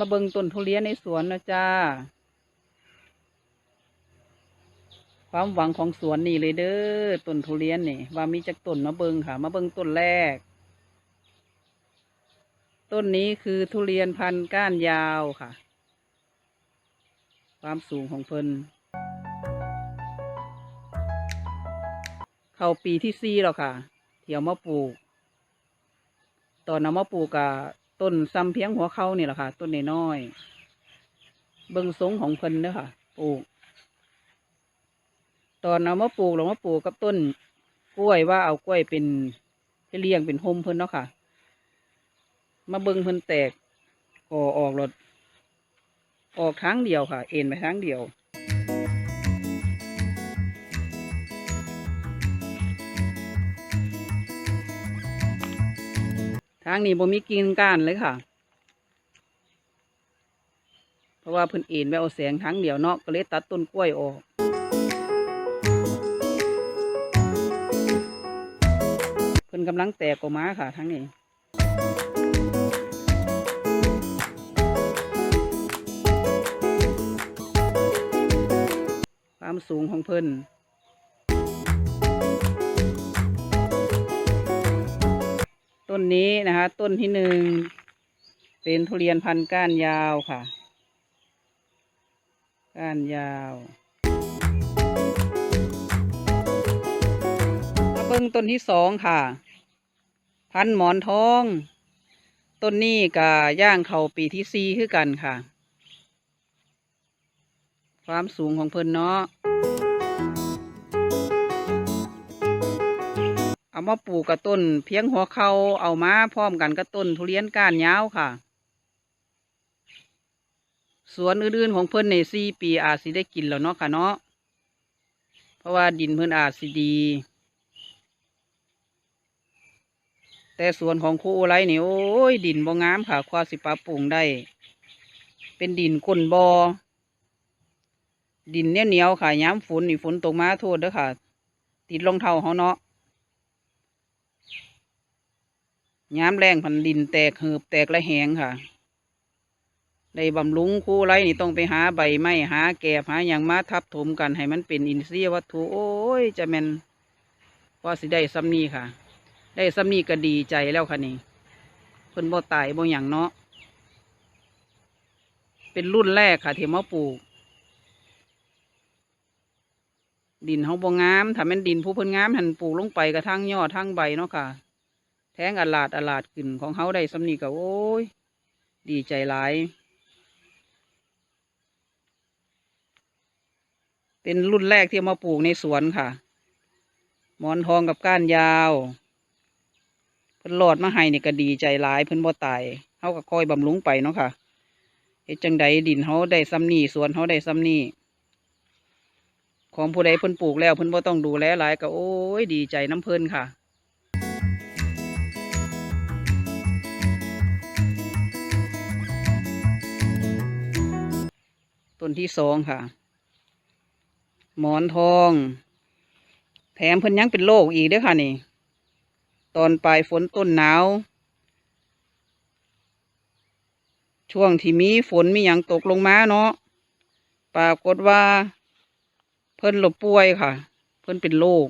ามาเบิงต้นทุเรียนในสวนนะจ้า ความหวังของสวนนี่เลยเด้อต้นทุเรียนนี่ว่ามีจักต้นมาเบิงค่ะ มาเบิงต้นแรก ต้นนี้คือทุเรียนพันธุ์ก้านยาวค่ะ ความสูงของเพิ่นเข้าปีที่สี่แล้วค่ะ เที่ยวมาปลูกตอนเอามาปลูกกะ ต้นซ้ำเพียงหัวเขานี่แหละค่ะ ต้นน้อยๆเบิ่งทรงของเพิ่นเด้อค่ะ ปลูก ตอนเอามาปลูกเรามาปลูกกับต้น กล้วยว่าเอากล้วยเป็นเลี้ยงเป็นโฮมเพิ่นเนาะค่ะ มาเบิ่งเพิ่นแตกก่อออกรถออกทางเดียวค่ะ เอ็นไปทางเดียว ทางนี้บ่มีกิ่งก้านเลยค่ะ เพราะว่าเพิ่นเอ็นไปเอาแสงทางเดียวเนาะก็เลยตัดต้นกล้วยออกเพิ่นกำลังแตกออกมาค่ะทางนี้ความสูงของเพิ่น ต้นนี้นะคะ ต้นที่หนึ่งเป็นทุเรียนพันก้านยาวค่ะ ก้านยาวมาเบิ่งต้นที่สองค่ะ พันหมอนทอง ต้นนี้กับย่างเขาปีที่สี่คือกันค่ะ ความสูงของเพิ่นเนาะ เอามาปลูกกับต้น เพียงหัวเขาเอามาพร้อมกันกับต้นทุเรียนก้านยาวค่ะ สวนอื่นๆของเพิ่อนในสี่ปีอาจสิได้กินแล้วเนาะค่ะเนาะเพราะว่าดินเพิ่อนอาจสิดี แต่สวนของครูไรนี่โอ้ยดินบ่งามค่ะควาสิปรับปรุงได้ เป็นดินก้นบอ่อดินเหนียวๆค่ะย้ำฝนนี่ฝนตกมาโทษเด้อค่ะ ติดรองเท้าเขาเนาะ ย้ำแรงพันดินแตกหืบแตกและแหงค่ะได้บำรุงคู่ไรนี่ต้องไปหาใบไม้หาแกบหาอย่างมาทับถมกันให้มันเป็นอินทรีย์วัตถุโอ้ยจะแมนว่าสิได้ซ้ำนี้ค่ะ ได้ซ้ำนี้ก็ดีใจแล้วค่ะนี่เพิ่นบ่ตายบ่หยังเนาะเป็นรุ่นแรกค่ะที่มาปลูก ดินเขาบ่งามถ้าแม่นดินผู้เพิ่นงามหันปลูกลงไปกระทั่งยอดทั้งใบเนาะค่ะ งอลาดอลาดขึ้นของเขาได้สำนีก็โอ้ย ดีใจหลาย เป็นรุ่นแรกที่เอามาปลูกในสวนค่ะ หมอนทองกับก้านยาวเพิ่นหลอดมาให้นี่ก็ดีใจหลายเพิ่นบ่ตายเขาก็คอยบำรุงไปเนาะค่ะเฮ็ดจังใดดินเขาได้ซ้ำนี่สวนเขาได้ซ้ำนี่ของผู้ใดเพิ่นปลูกแล้วเพิ่นบ่ต้องดูแลหลายก็โอ้ยดีใจน้ำเพิ่นค่ะ ต้นที่สองค่ะ หมอนทอง แถมเพิ่นยังเป็นโรคอีกด้อค่ะนี่ ตอนปลายฝนต้นหนาว ช่วงที่มีฝนมีอย่างตกลงมาเนาะปรากฏว่า เพิ่นหลบป่วยค่ะ เพิ่นเป็นโรค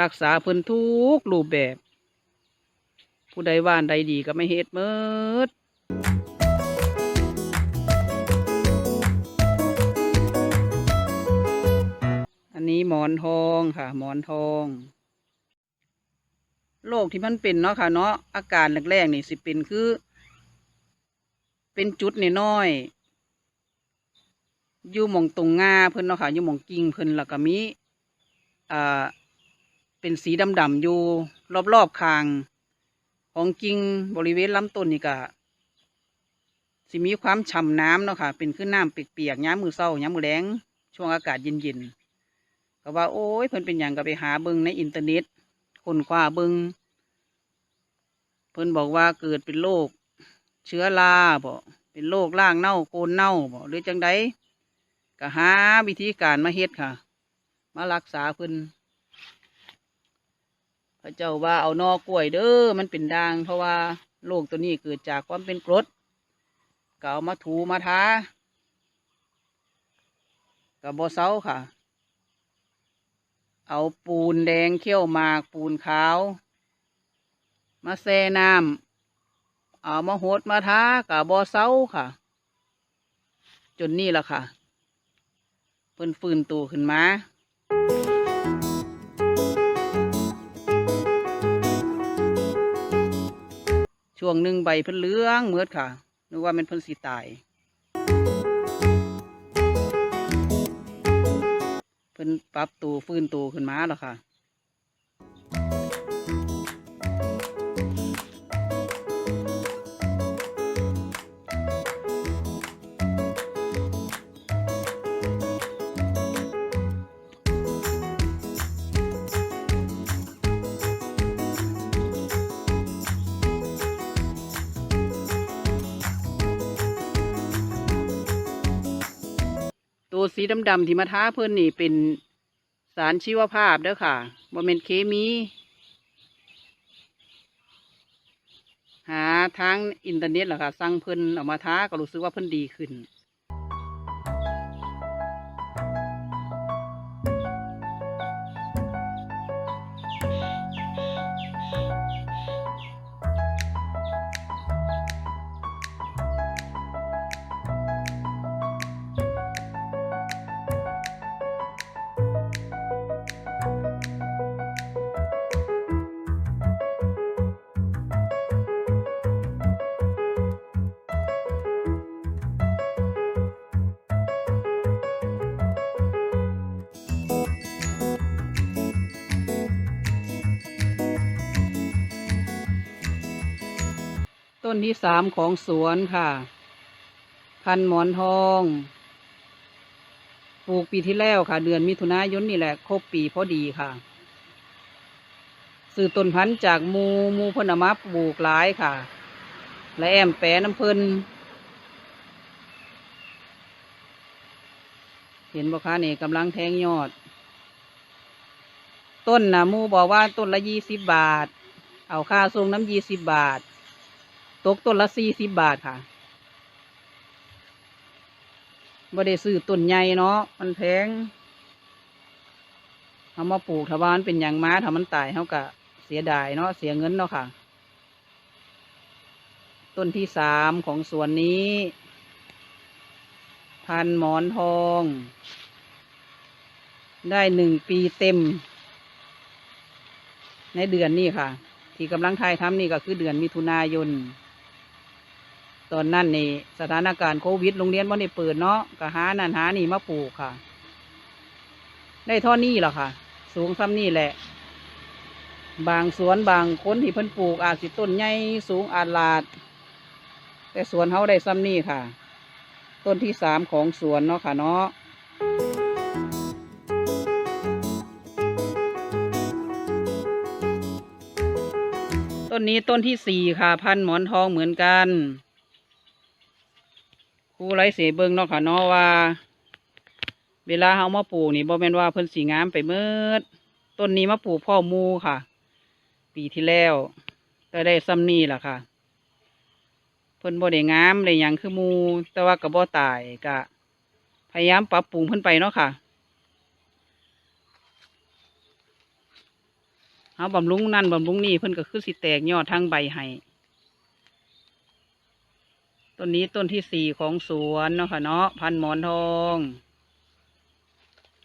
รักษาเพิ่นทุกรูปแบบ ผู้ใดว่านใดดีก็ไม่เฮ็ดเมิด นี้หมอนทองค่ะหมอนทองโรคที่มันเป็นเนาะค่ะเนาะอาการแรกๆนี่สิเป็นคือ เป็นจุดนน้อยอยู่หมองตรงงาเพิ่นเนาะค่ะอยู่หมองกิ่งเพิ่นแล้วก็มีอ่าเป็นสีดำๆอยู่รอบๆคาง ของกิ่งบริเวณลำต้นนี่ก็สิมีความฉ่ำน้ำเนาะค่ะ เป็นขึ้นน้ำเปียกๆย้ามมือเศร้าย้ามมือแรงช่วงอากาศเย็นๆ ก็ว่า โอ้ยเพิ่นเป็นอย่างก็ไปหาเบิ่งในอินเทอร์เน็ตคนคว้าเบิ่งเพิ่นบอกว่าเกิดเป็นโรคเชื้อราบ่เป็นโรคร่างเน่าโคนเน่าบ่หรือจังใดก็หาวิธีการมาเฮ็ดค่ะ มารักษาเพิ่นพระเจ้าว่าเอานอกล้วยเด้อมันเป็นด่าง เพราะว่าโรคตัวนี้เกิดจากความเป็นกรดก็เอามาถูมาทากับบอเซาค่ะ เอาปูนแดงเขี้ยวหมาก ปูนขาว มาแช่น้ำเอามาหดมาทากับบอเซาค่ะ จนนี่แหละค่ะ เพิ่นฟื้นตัวขึ้นมาช่วงหนึ่งใบเพิ่นเหลืองเมือดค่ะ นึกว่ามันเพิ่นสิตาย เพิ่นปรับตัวฟื้นตัวขึ้นมาแล้วค่ะ สีดำๆที่มาท้าเพื่อนนี่เป็นสารชีวภาพเด้อค่ะบ่แม่นเคมี หาทางอินเทอร์เน็ตหรอค่ะ สั่งเพื่อนออกมาท้าก็รู้สึกว่าเพื่อนดีขึ้น ต้นที่สามของสวนค่ะ พันหมอนทอง ปลูกปีที่แล้วค่ะ เดือนมิถุนายนนี่แหละ ครบปีพอดีค่ะซื้อต้นพันธุ์จากมูมูพนเอามาปลูกหลายค่ะ และแอมแปะน้ำเพินเห็นบ่คะนี่กำลังแทงยอด ต้นนะมูบอกว่าต้นละยี่สิบบาท เอาค่าส่งน้ำยี่สิบบาท ตกต้นละสี่สิบบาทค่ะบ่ได้ซื้อต้นใหญ่เนาะมันแพงเอามาปลูกถาว่ามันเป็นอย่างม้าถ้ามันตายเขาก็เสียดายเนาะเสียเงินเนาะค่ะ ต้นที่สามของสวนนี้ พันหมอนทอง ได้หนึ่งปีเต็ม ในเดือนนี้ค่ะ ที่กำลังทายทำนี่ก็คือเดือนมิถุนายน ตอนนั้นนี่สถานการณ์โควิดโรงเรียนว่ได้เปิดเนาะก็หานั่นหานี่มาปลูกค่ะ ได้ท่านี้หรอค่ะ สูงซ้ำนี่แหละ บางสวนบางคนที่เพิ่นปลูกอาจสิต้นใหญ่สูงอาจลาด แต่สวนเขาได้ซ้ำนี่ค่ะ ต้นที่สามของสวนเนาะค่ะเนาะต้นนี้ต้นที่สี่ค่ะ พันหมอนทองเหมือนกัน ครูไรเสเบิงเนาะค่ะเนาะว่า เวลาเฮามาปลูกนี่บ่แม่นว่าเพิ่นสีงามไปเมิดต้นนี้มาปลูกพ่อมูค่ะ ปีที่แล้วแต่ได้ซ้ำนี่แหละค่ะ เพิ่นบ่ได้งามได้หยังคือมูแต่ว่าก็บ่ตายก็พยายามปรับปรุงเพิ่นไปเนาะค่ะเอาบำรุงนั่นบำรุงนี่เพิ่นก็คือสิแตกยอดทางใบให้ ต้นนี้ต้นที่สี่ของสวนเนาะค่ะเนาะพันหมอนทอง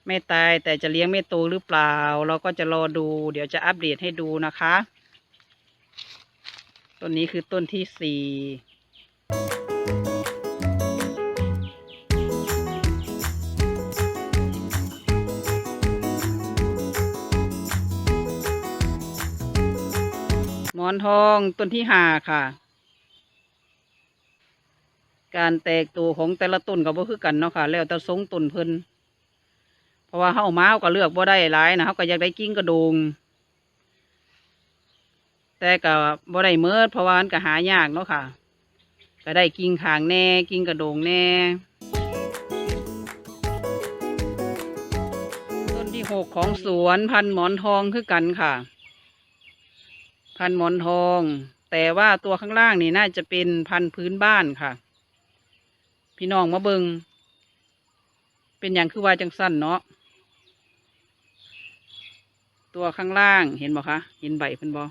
ไม่ตายแต่จะเลี้ยงไม่โตหรือเปล่า เราก็จะรอดู เดี๋ยวจะอัปเดตให้ดูนะคะต้นนี้คือต้นที่สี่หมอนทองต้นที่ห้าค่ะ การแตกตัวของแต่ละต้นก็บ่คือกันเนาะค่ะ แล้วแต่ทรงต้นเพิ่นเพราะว่าเฮามาเฮาก็เลือกบ่ได้หลายนะเฮาก็อยากได้กิ่งกระโดง แต่ก็บ่ได้เมิดเพราะว่ามันก็หายากเนาะค่ะ ก็ได้กิ่งขางแน่ กิ่งกระโดงแน่ต้นที่หกของสวนพันหมอนทองคือกันค่ะ พันหมอนทอง แต่ว่าตัวข้างล่างนี่น่าจะเป็นพันพื้นบ้านค่ะ พี่น้องมาเบิงเป็นอย่างคือว่าจังสั้นเนาะตัวข้างล่างเห็นบ่คะเห็นใบเพิ่นบ่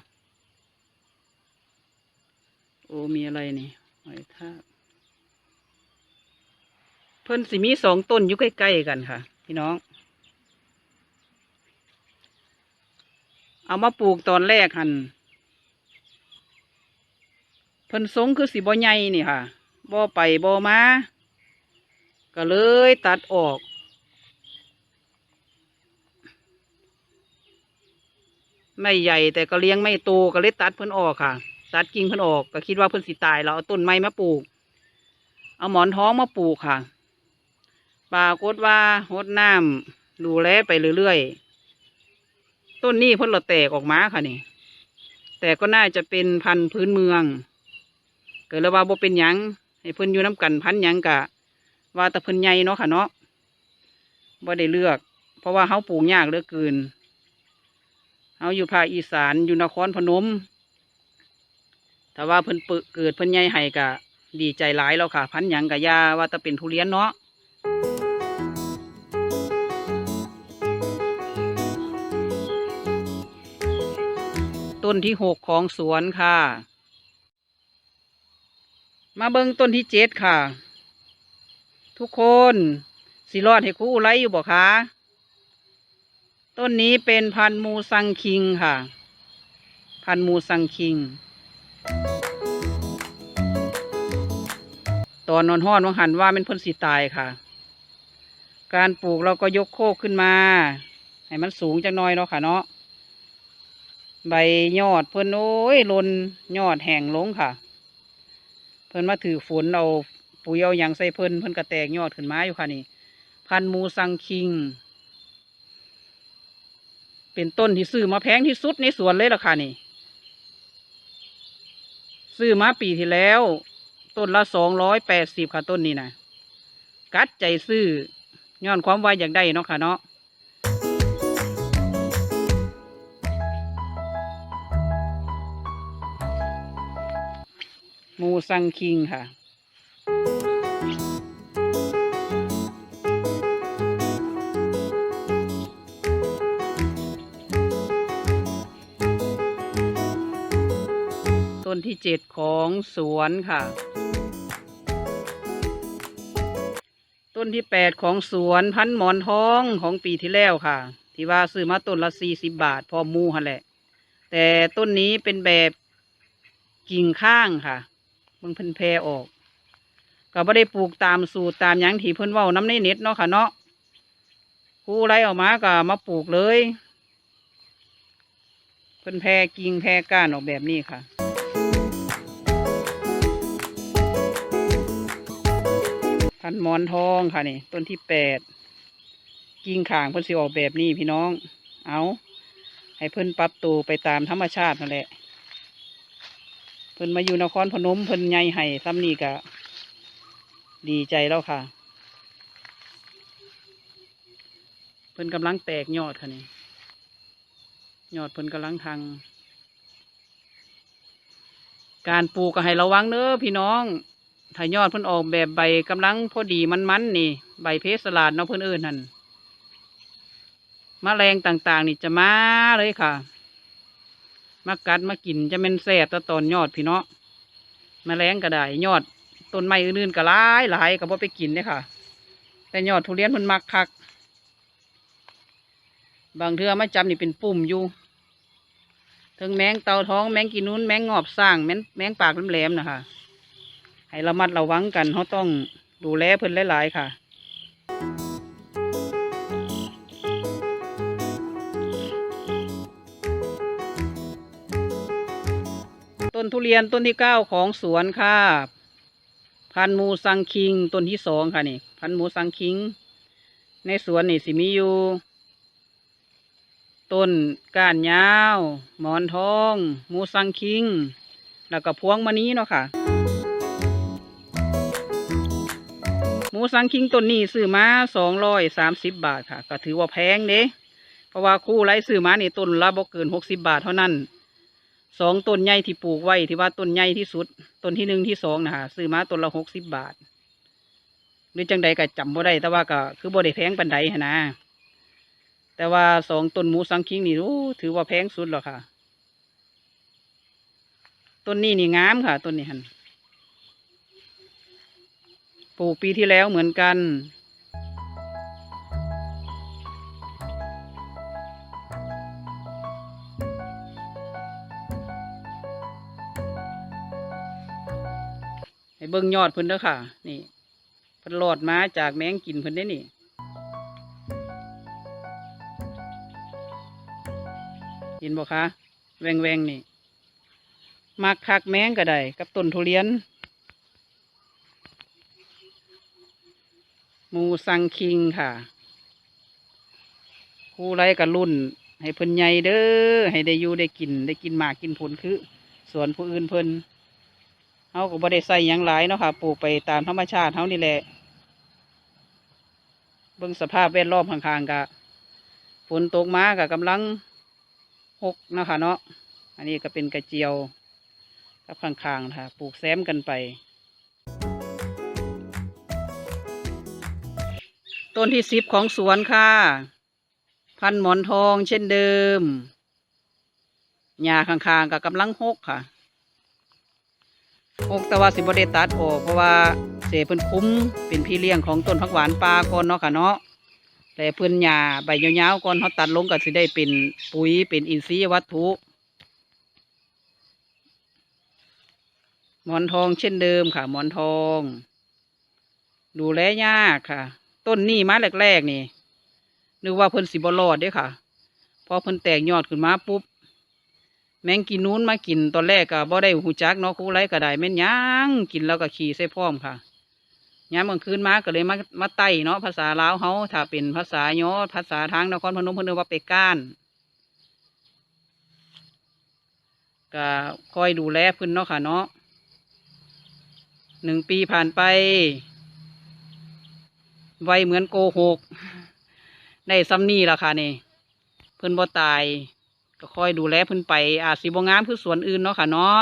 โอ้มีอะไรนี่หอยทากเพิ่นสิมีสองต้นอยู่ใกล้ๆกันค่ะ พี่น้อง เอามาปลูกตอนแรกหันเพิ่นสงคือสิบ่ใหญ่นี่ค่ะบ่ไปบ่มา ก็เลยตัดออก ไม่ใหญ่แต่ก็เลี้ยงไม่โตก็เลยตัดเพิ่นออกค่ะ ตัดกิ่งเพิ่นออกก็คิดว่าเพิ่นสิตายเราเอาต้นไม้มาปลูก เอาหมอนท้องมาปลูกค่ะปรากฏว่าหดน้ำดูแลไปเรื่อยๆ ต้นนี้เพิ่นเราแตกออกมาค่ะนี่ แต่ก็น่าจะเป็นพันธุ์พื้นเมือง เกิดแล้วว่าบ่เป็นหยังให้เพิ่นอยู่น้ำกันพันธุ์หยังกะ ว่าแต่เพิ่นใหญ่เนาะค่ะเนาะบ่ได้เลือก เพราะว่าเฮาปลูกยากเหลือเกินเฮาอยู่ภาคอีสานอยู่นครพนมแต่ว่าเพิ่นเปเกิดเพิ่นใหญ่ให้กะดีใจหลายแล้วค่ะ พันหยังกะยาว่าแต่เป็นทุเรียนเนาะต้นที่หกของสวนค่ะ มาเบิ่งต้นที่เจ็ดค่ะ ทุกคนสิรอดให้คู่ไรอยู่บ่คะต้นนี้เป็นพันธุ์มูซังคิงค่ะ พันธุ์มูซังคิง ตอนนอนห้อนวังหันว่าเป็นพ่นสีตายค่ะ การปลูกเราก็ยกโคกขึ้นมา ให้มันสูงจังน้อยเนาะค่ะเนาะใบยอดเพิ่นโอ้ยลนยอดแห้งลงค่ะ เพิ่นมาถือฝนเอา ปุ๋ยเอาหยังใส่เพิ่นเพิ่นก็แตกยอดขึ้นมาอยู่ค่ะนี่ พันมูซังคิง เป็นต้นที่ซื้อมาแพงที่สุดในสวนเลยล่ะค่ะนี่ ซื้อมาปีที่แล้ว ต้นละสองร้อยแปดสิบค่ะต้นนี้นะกัดใจซื้อย้อนความไวอยากได้เนาะค่ะเนาะมูซังคิงค่ะ ที่เจ็ดของสวนค่ะ ต้นที่แปดของสวนพันหมอนทองของปีที่แล้วค่ะ ที่ว่าซื้อมาต้นละสี่สิบบาท พอมูหันแหละ แต่ต้นนี้เป็นแบบกิ่งข้างค่ะเบิ่งเพิ่นแพรออก ก็บ่ได้ปลูกตามสูตรตามยังที่เพิ่นเว้าน้ำในเน็ตเนาะค่ะเนาะผู้ไรออกมาก็มาปลูกเลยเพิ่นแพรกิ่งแพรก้านออกแบบนี้ค่ะ พันมอนทองค่ะนี่ ต้นที่แปดกิ่งข่างเพิ่นสิออกแบบนี้พี่น้อง เอาให้เพิ่นปรับตัวไปตามธรรมชาตินั่นแหละ เพิ่นมาอยู่นครพนมเพิ่นใหญ่ให้ซ้ำนี่ก็ดีใจแล้วค่ะ เพิ่นกำลังแตกยอดค่ะนี่ยอดเพิ่นกำลังทาง การปลูกก็ให้ระวังเน้อพี่น้อง ถ้ายอดเพิ่นออกแบบใบกำลังพอดีมันๆนี่ ใบเพสลาดเนาะเพิ่นเอิ้นนั่นมแมลงต่างๆ นี่จะมาเลยค่ะ มากัดมากินจะเป็นแสบตะตอนยอดพี่เนาะมแมลงก็ได้ยอดต้นไม้อื่นๆก็หลายหลายก็บ่ไปกินเด้ค่ะ แต่ยอดทุเรียนมันมักคัก บางเทื่อมาจำนี่เป็นปุ่มอยู่ถึงแมงเต่าท้องแมงกินนู้นแมงงอบสร้างแมงแมงปากแหลมๆนะคะ ให้ระมัดระวังกันเขาต้องดูแลเพิ่นหลาย ๆ ค่ะต้นทุเรียนต้นที่เก้าของสวนค่ะ พันมูซังคิงต้นที่สองค่ะนี่ พันมูซังคิง ในสวนนี่สิมีอยู่ ต้นก้านยาว หมอนทอง มูซังคิง แล้วก็พวงมณีเนาะค่ะ หมูสังคิงต้นนี้ซื้อมาสองร้อยสามสิบบาทค่ะ ก็ถือว่าแพงเด้เพราะว่าคู่ไรซื้อมานี่ต้นละบ่เกินหกสิบบาทเท่านั้นสองต้นใหญ่ที่ปลูกไว้ที่ว่าต้นใหญ่ที่สุดต้นที่หนึ่งที่สองนะคะซื้อมาต้นละหกสิบบาท หรือจังใดก็จำบ่ได้ แต่ว่าก็คือบ่ได้แพงปันใดนะแต่ว่าสองต้นหมูสังคิงนี่โอ้ถือว่าแพงสุดหรอกค่ะต้นนี้นี่งามค่ะต้นนี้หัน ปลูกปีที่แล้วเหมือนกัน ให้เบิ่งยอดเพิ่นเด้อค่ะ นี่เพิ่นหลอดมาจากแมงกินเพิ่นได้นี่เห็นบ่คะแวงแวงนี่มักคักแมงก็ได้กับต้นทุเรียน มูสังคิงค่ะคู่ไรกับรุ่น ให้เพิ่นใหญ่เด้อให้ได้อยู่ได้กิน ได้กินหมากกินผลคือสวนผู้อื่นเพิ่นเฮาก็บ่ได้ใส่ยังหลายเนาะค่ะปลูกไปตามธรรมชาติเฮานี่แหละเบิ่งสภาพแวดล้อมข้างๆกะฝนตกมากะกำลังหกนะคะเนาะอันนี้ก็เป็นกระเจียวกับข้างๆนะคะปลูกแซมกันไป ต้นที่สิบของสวนค่ะ พันหมอนทองเช่นเดิมหญ้าข้างๆก็กำลังหกค่ะหกแต่ว่าสิบได้ตัดออกเพราะว่าเสเพิ่นคุ้มเป็นพี่เลี้ยงของต้นผักหวานปลาก่อนเนาะค่ะเนาะแต่เพิ่นหญ้าใบยาวๆก่อนเขาตัดลงก็สิได้เป็นปุ๋ยเป็นอินทรีย์วัตถุหมอนทองเช่นเดิมค่ะ หมอนทอง ดูแลยากค่ะ ต้นนี้มาแรกๆนี่นึกว่าเพิ่นสิบ่รอดเด้ค่ะ พอเพิ่นแตกยอดขึ้นมาปุ๊บ แมงกินนู้นมากินตอนแรกก็บ่ได้หูจักเนาะครูไรก็ได้แม่นหยังกินแล้วก็ขี่ใส่พร้อมค่ะยามกลางคืนมาก็เลยมามาไต่เนาะภาษาลาวเฮาถ้าเป็นภาษาย้อภาษาทางนครพนมเพิ่นว่าไปก้านก็คอยดูแลเพิ่นเนาะค่ะเนาะหนึ่งปีผ่านไป ไวเหมือนโกหก ได้ซ้ำนี่ล่ะค่ะนี่ เพิ่นบ่ตาย ก็คอยดูแลเพิ่นไป อาจสิบ่งามคือสวนอื่นเนาะค่ะเนาะ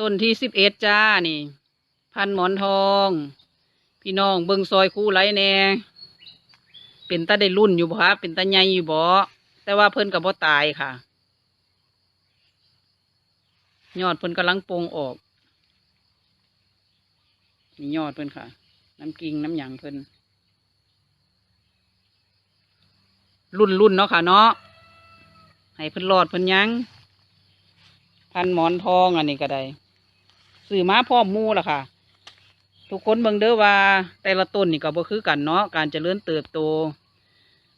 ต้นที่สิบเอ็ดจ้านี่ พันหมอนทอง พี่น้องเบิงซอยคู่ไรแน่เป็นตาได้รุ่นอยู่บ่คะเป็นตาใหญ่อยู่บ่แต่ว่าเพิ่นกับบ่ตายค่ะ ยอดเพิ่นกำลังโปร่งออก นี่ยอดเพิ่นค่ะ น้ำกิ่งน้ำหยางเพิ่นรุ่นรุ่นเนาะค่ะเนาะให้เพิ่นรอดเพิ่นยังพันหมอนทองอันนี้ก็ได้ซื้อมาพร้อมูล่ะค่ะ ทุกคนเบิ่งเด้อว่า แต่ละต้นนี่ก็บ่คือกันเนาะการเจริญเติบโต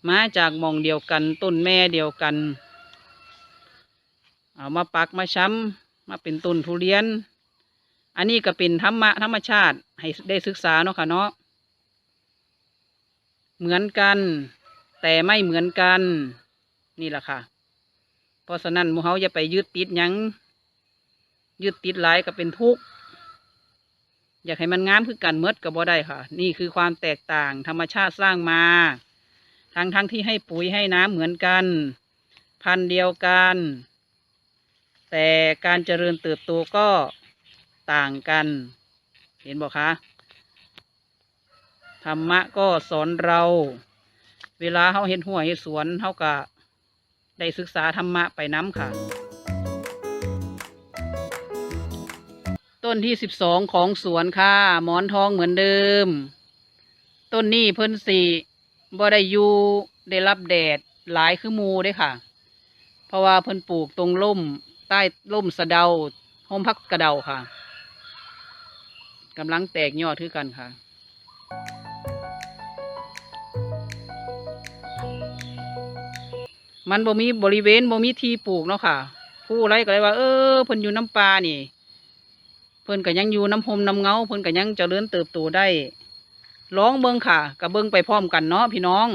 มาจากมองเดียวกันต้นแม่เดียวกัน เอามาปักมาช้ำมาเป็นต้นทุเรียน อันนี้ก็เป็นธรรมะธรรมชาติให้ได้ศึกษาเนาะค่ะเนาะเหมือนกัน แต่ไม่เหมือนกัน นี่แหละค่ะ เพราะฉะนั้นมูเฮาอย่าไปยึดติดยังยึดติดหลายก็เป็นทุกข์อยากให้มันงามคือกันเมดก็บ่ได้ค่ะ นี่คือความแตกต่าง ธรรมชาติสร้างมา ทั้งทั้งที่ให้ปุ๋ยให้น้ำเหมือนกัน พันเดียวกัน แต่การเจริญเติบโตก็ ต่างกัน เห็นบอกคะธรรมะก็สอนเรา เวลาเขาเห็นหัวเห็นสวนเขาก็ได้ศึกษาธรรมะไปน้ำค่ะ ต้นที่สิบสองของสวนค่ะหมอนทองเหมือนเดิม ต้นนี้เพิ่นสีบ่ได้อยู่ได้รับแดดหลายคือมูเด้ค่ะ เพราะว่าเพิ่นปลูกตรงร่มใต้ร่มสะเดาห่มพักกระเดาค่ะ กำลังแตกยอดคือกันค่ะมันบ่มีบริเวณบ่มีที่ปลูกเนาะค่ะ ผู้ไรก็เลยว่า เออเพิ่นอยู่น้ำปลานี่ เพิ่นก็ยังอยู่น้ำหมน้ำเงาเพิ่นก็ยังเจริญเติบโตได้ร้องเบิ่งค่ะกับเบิ่งไปพร้อมกันเนาะพี่น้อง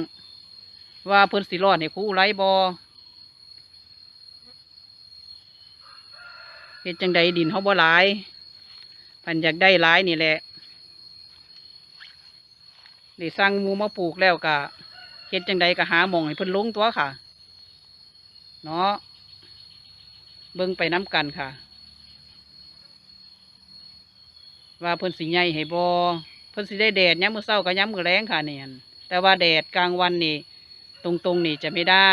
ว่าเพิ่นสิรอดให้คู่ไรบ่เฮ็ดจังใดดินเฮาบ่หลาย พันอยากได้หลายนี่แหละได้สร้างมูมาปลูกแล้วก็เฮ็ดจังใดก็หาหมองให้เพิ่นลงตัวค่ะ เนาะเบิ่งไปน้ำกันค่ะ ว่าเพิ่นสิใหญ่ให้บ่เพิ่นสิได้แดดยามมื้อเช้ากับยามมื้อแลงค่ะเนี่ยแต่ว่าแดดกลางวันนี่ ตรงๆนี่จะไม่ได้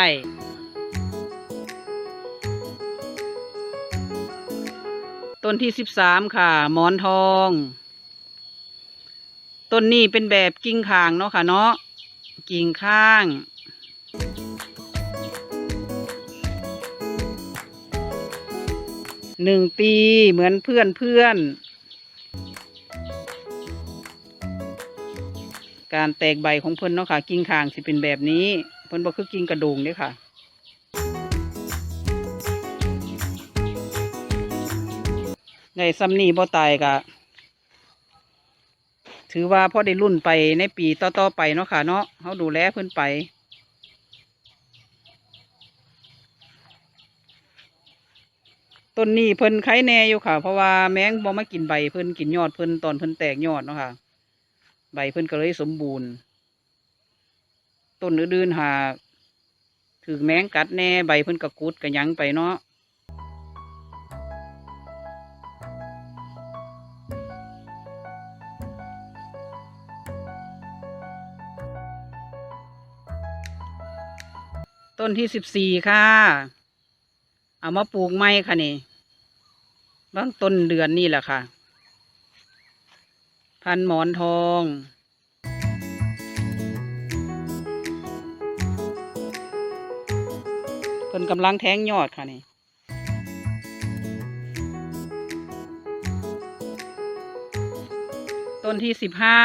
ต้นที่สิบสามค่ะ หมอนทอง ต้นนี้เป็นแบบกิ่งข้างเนาะค่ะเนาะกิ่งข้างหนึ่งปีเหมือนเพื่อนเพื่อนการแตกใบของเพิ่นเนาะค่ะ กิ่งข้างสิเป็นแบบนี้ เพิ่นบ่คือกิ่งกระโดงเด้อค่ะ ในซ้ำนี่บ่ตายกะถือว่าพ่อได้รุ่นไปในปีต่อๆไปเนาะค่ะเนาะเขาดูแลเพิ่นไป ต้นนี้เพิ่นไข่แน่อยู่ค่ะ เพราะว่าแมงบ่มากินใบเพิ่นกินยอดเพิ่นตอนเพิ่นแตกยอดเนาะค่ะ ใบเพิ่นก็เลยสมบูรณ์ ต้นอื่นๆหากถือแมงกัดแน่ใบเพิ่นก็กุดก็หยังไปเนาะ ต้นที่สิบสี่ค่ะ เอามาปลูกไม้ค่ะนี่บางต้นเดือนนี่แหละค่ะ พันหมอนทองเพิ่นกำลังแทงยอดค่ะนี่ต้นที่สิบห้า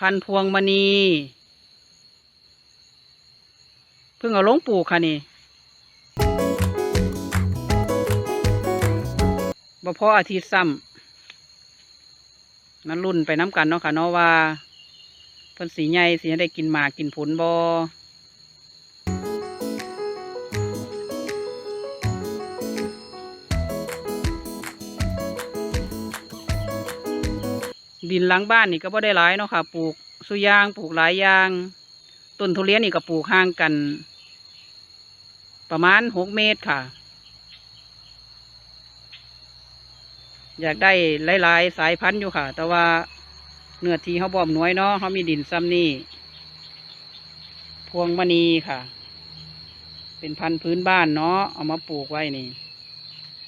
พันพวงมณี เพิ่งเอาลงปลูกค่ะนี่บ่พออาทิตย์ซ้ำนั้นรุ่นไปน้ำกันเนาะค่ะเนาะว่าเพิ่นสีใหญ่สีให้ได้กินหมากกินผลบ่ดินหลังบ้านนี่ก็บ่ได้หลายเนาะค่ะ ปลูกสุยาง ปลูกหลายยาง ต้นทุเรียนนี่ก็ปลูกห่างกัน ประมาณหกเมตรค่ะ อยากได้หลาย ๆ สายพันธุ์อยู่ค่ะ แต่ว่าเนื้อทีเขาบ่อมน้อยเนาะเขามีดินซ้ำนี่พวงมณีค่ะ เป็นพันธุ์พื้นบ้านเนาะเอามาปลูกไว้นี่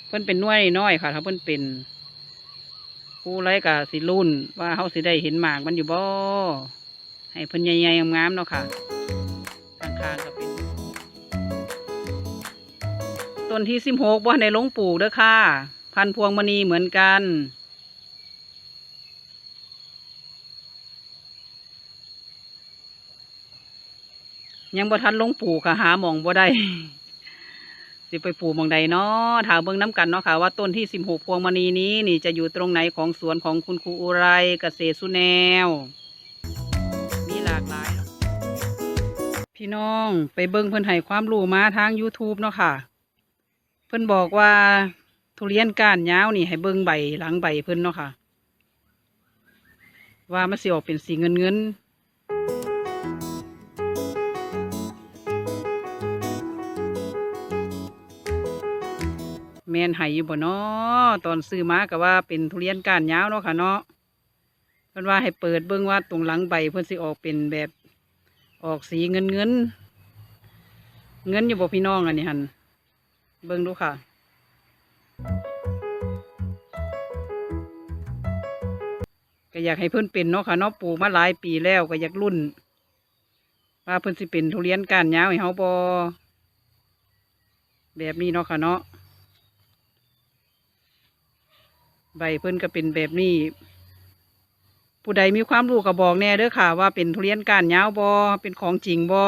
เพิ่นเป็นน้วยน้อยค่ะถ้าเพิ่นเป็นผู้ไรกะสิรุ่น ว่าเขาสิได้เห็นหมากมันอยู่บ่ให้เพิ่นใหญ่ๆงามๆเนาะค่ะข้างๆก็เป็น ต้นที่สิบหกบ่ในลงปลูกเด้อค่ะ พันพวงมณีเหมือนกัน ยังบ่ทันลงปลูกค่ะหาหมองบ่ได้สิไปปลูกหมองใดเนาะถามเบิ่งน้ำกันเนาะค่ะว่าต้นที่สิบหกพวงมณีนี้นี่จะอยู่ตรงไหนของสวนของคุณครูอุไรเกษตรสุแนว มีหลากหลาย พี่น้องไปเบิ่งเพิ่อนให้ความรู้มาทาง YouTube เนาะค่ะ เพิ่นบอกว่าทุเรียนก้านยาวนี่ให้เบิ่งใบหลังใบเพิ่นเนาะค่ะ ว่ามันสิออกเป็นสีเงินเงินแมนไห้อยู่บ่เนาะตอนซื้อมาก็ว่าเป็นทุเรียนก้านยาวเนาะค่ะเนาะเพิ่นว่าให้เปิดเบิ่งว่าตรงหลังใบเพิ่นสิออกเป็นแบบออกสีเงินเงินเงินอยู่บ่พี่น้องอันนี้หัน เบิ่งดูค่ะ ก็อยากให้เพิ่อนเป็นเนาะค่ะเนาะปลูกมาหลายปีแล้วก็อยากรุ่นว่าเพิ่อนสิเป็นทุเรียนก้านยาวให้เฮาบ่แบบนี้เนาะค่ะเนาะใบเพิ่อนก็เป็นแบบนี้ ผู้ใดมีความรู้ก็บอกแน่เด้อค่ะ ว่าเป็นทุเรียนก้านยาวบ่เป็นของจริงบ่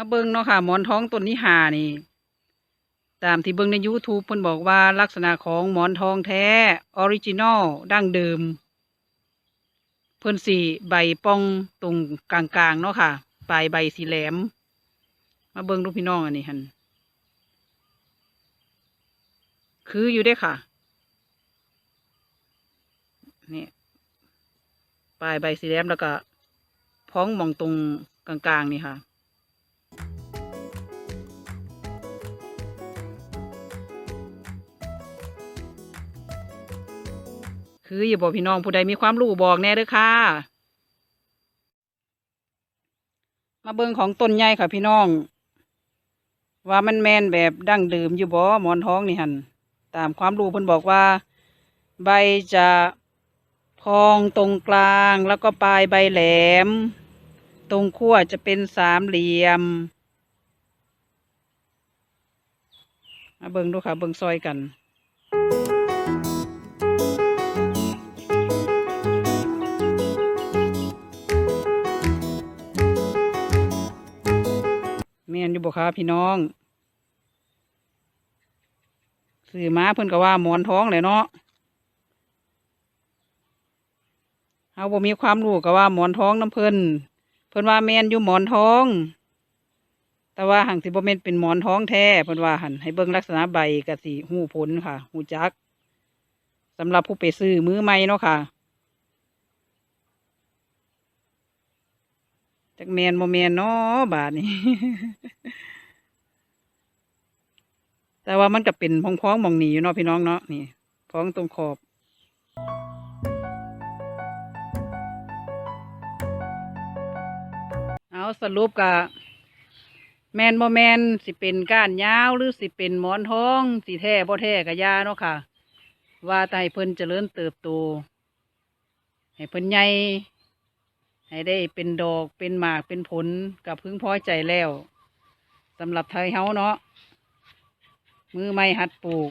มาเบิ้งเนาะค่ะ หมอนท้องต้นนี้หานี่ ตามที่เบิ้งใน YouTube เพิ่นบอกว่าลักษณะของหมอนทองแท้ออริจินอลดั้งเดิม เพิ่นสีใบป้องตรงกลางๆเนาะค่ะ ปลายใบสีแหลม มาเบิ้งลูกพี่น้องอันนี้ฮันคืออยู่ได้ค่ะ นี่ปลายใบสีแดมแล้วก็ พ้องมองตรงกลางๆนี่ค่ะ คืออย่าบอกพี่น้องผู้ใดมีความรู้บอกแน่เด้อค่ะ มาเบิงของต้นใหญ่ค่ะพี่น้อง ว่ามันแมนแบบดั้งเดิมอยู่บ่หมอนท้องนี่หันตามความรู้เพิ่นบอกว่า ใบจะพองตรงกลางแล้วก็ปลายใบแหลม ตรงขั้วจะเป็นสามเหลี่ยมมาเบิงดูค่ะเบิงซอยกัน แม่นอยู่บ่คะพี่น้องสื่อมาเพิ่นก็ว่าหมอนท้องเลยเนาะเฮาบ่มีความรู้ก็ว่าหมอนท้องน้ำเพิ่นเพิ่นว่าแม่นอยู่หมอนท้อง แต่ว่าหังสิบ่แม่นเป็นหมอนท้องแท้เพิ่นว่าหันให้เบิ่งลักษณะใบก็สิฮู้ผลค่ะฮู้จักสำหรับผู้ไปซื้อมือใหม่เนาะค่ะ จักแมนบ่แมนเนาะบาดนี้แต่ว่ามันก็เป็นพองๆหมองหนีอยู่เนาะพี่น้องเนาะนี่พองตรงขอบเอาสรุปกะแมนบ่แมนสิเป็นก้านยาวหรือสิเป็นหมอนท้องสิแท้บ่แท้กะยาเนาะค่ะ ว่าแต่ให้เพิ่นเจริญเติบโตให้เพิ่นใหญ่ ให้ได้เป็นดอกเป็นหมากเป็นผลกับพึงพอใจแล้วสำหรับไทยเฮาเนาะมือไม่หัดปลูก